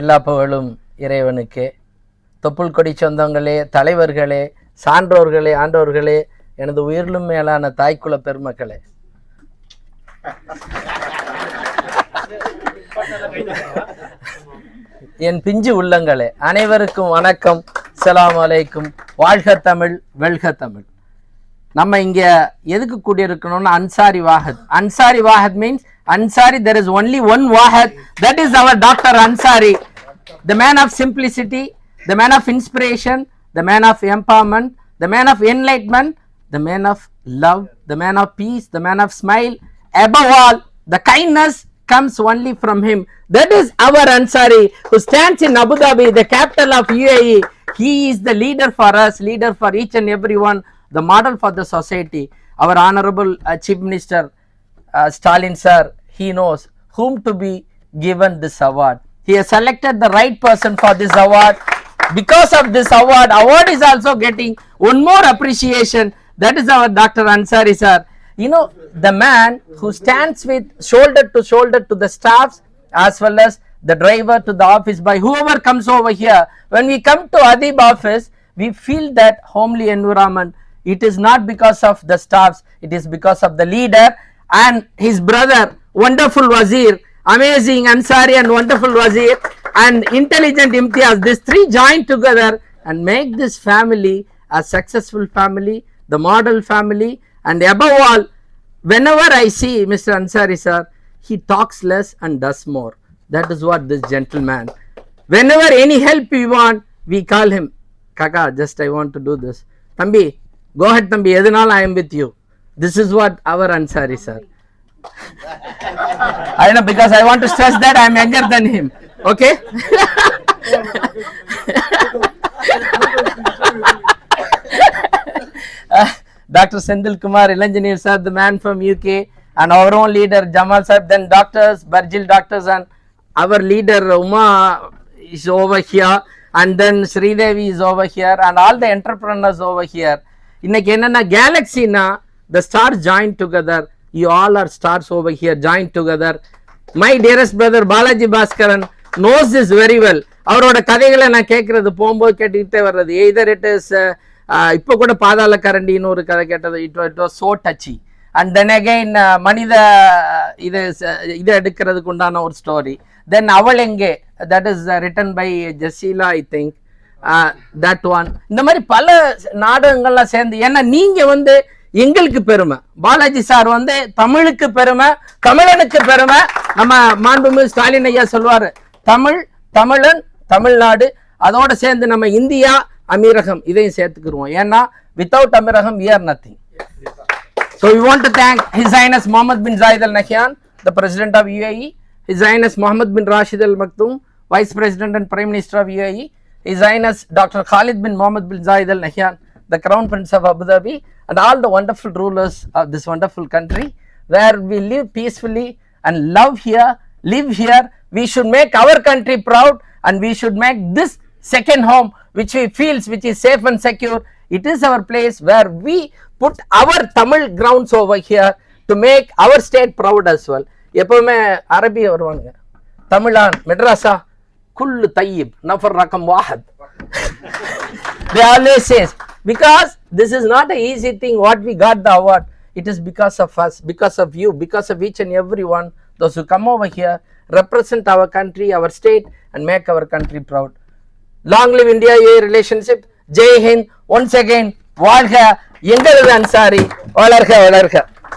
எல்லா புகழும் இறைவனுக்கே. தொப்புள் கொடி சொந்தங்களே தலைவர்களே சான்றோர்களே ஆண்டோர்களே எனது உயிரிலும் மேலான தாய்க்குல பெருமக்களே. என் பிஞ்சு உள்ளங்களே அனைவருக்கும் வணக்கம் ஸலாம் அலைக்கும். வாழ்க தமிழ் வெல்க தமிழ். நம்ம இங்கே எதுக்கு கூடியிருக்கணும்னா Ansari Vagath. Ansari Vagath means Ansari, there is only one Wahad. That is our Dr. Ansari, the man of simplicity, the man of inspiration, the man of empowerment, the man of enlightenment, the man of love, the man of peace, the man of smile. Above all, the kindness comes only from him. That is our Ansari who stands in Abu Dhabi, the capital of UAE. He is the leader for us, leader for each and everyone, the model for the society. Our Honorable uh, Chief Minister uh, Stalin sir he knows whom to be given this award. He has selected the right person for this award. Because of this award award is also getting one more appreciation. That is our dr ansari sir. You know the man who stands with shoulder to shoulder to the staffs as well as the driver to the office by whoever comes over here. When we come to adib office we feel that homely environment. It is not because of the staffs. It is because of the leader and his brother wonderful Wazir, amazing Ansari and wonderful Wazir and intelligent Imtiaz. These three join together and make this family a successful family, the model family and above all whenever I see Mr. Ansari sir, he talks less and does more. That is what this gentleman. Whenever any help we want, we call him. Kaka, just I want to do this. Tambi, go ahead Tambi, Edanal I am with you. This is what our Ansari sir. I know because I want to stress that I am younger than him. Okay? Uh, Dr. Sendil Kumar, Ilanjanir sir, the man from UK, and our own leader Jamal sir, then doctors, Barjil doctors, and our leader Uma is over here, and then Sridevi is over here, and all the entrepreneurs over here. இன்னைக்கு என்னன்னா கேலக்சினா the stars join together You all are stars over here join together my dearest brother Balaji Baskaran knows is very well அவரோட கதைகளை நான் கேட்கறது போகும்போது கேட்டுக்கிட்டே வர்றது. Either it is இப்போ கூட பாதாள கரண்டின்னு ஒரு கதை கேட்டது. It it was so touchy and then again மனித uh, இது uh, இது எடுக்கிறதுக்கு உண்டான ஒரு ஸ்டோரி தென் அவள் எங்கே? That is written by Jaseela I think that one இந்த மாதிரி பல நாடகங்கள்லாம் சேர்ந்து ஏன்னா நீங்கள் வந்து எங்களுக்கு பெருமை. பாலாஜி சார் வந்து தமிழுக்கு பெருமை தமிழனுக்கு பெருமை. நம்ம மாண்புமிகு ஸ்டாலின் ஐயா சொல்வாரு தமிழ் தமிழன் தமிழ்நாடு. அதோட சேர்ந்து நம்ம இந்தியா அமீரகம் இதையும் சேர்த்துக்கிடுவோம் ஏன்னா without அமீரகம் year are nothing so we want to thank his highness Mohammed bin Zayed Al Nahyan the president of UAE his highness Mohammed bin Rashid Al Maktoum vice president and prime minister of UAE his highness doctor Khalid bin Mohammed bin Zayed Al Nahyan the Crown Prince of Abu Dhabi, and all the wonderful rulers of this wonderful country, where we live peacefully and love here, live here. We should make our country proud, and we should make this second home, which we feels which is safe and secure. It is our place where we put our Tamil grounds over here to make our state proud as well. எப்பவுமே அரபி வருவானுங்க Tamilan மெட்ராஸா Kullu Tayyip நஃபர் ரகம் வாஹத் they always says because this is not a easy thing what we got the award it is because of us because of you because of each and every one those who come over here represent our country our state and make our country proud long live india UAE relationship Jai Hind once again வாழ்க எங்களது அன்சாரி வளர்க வளர்க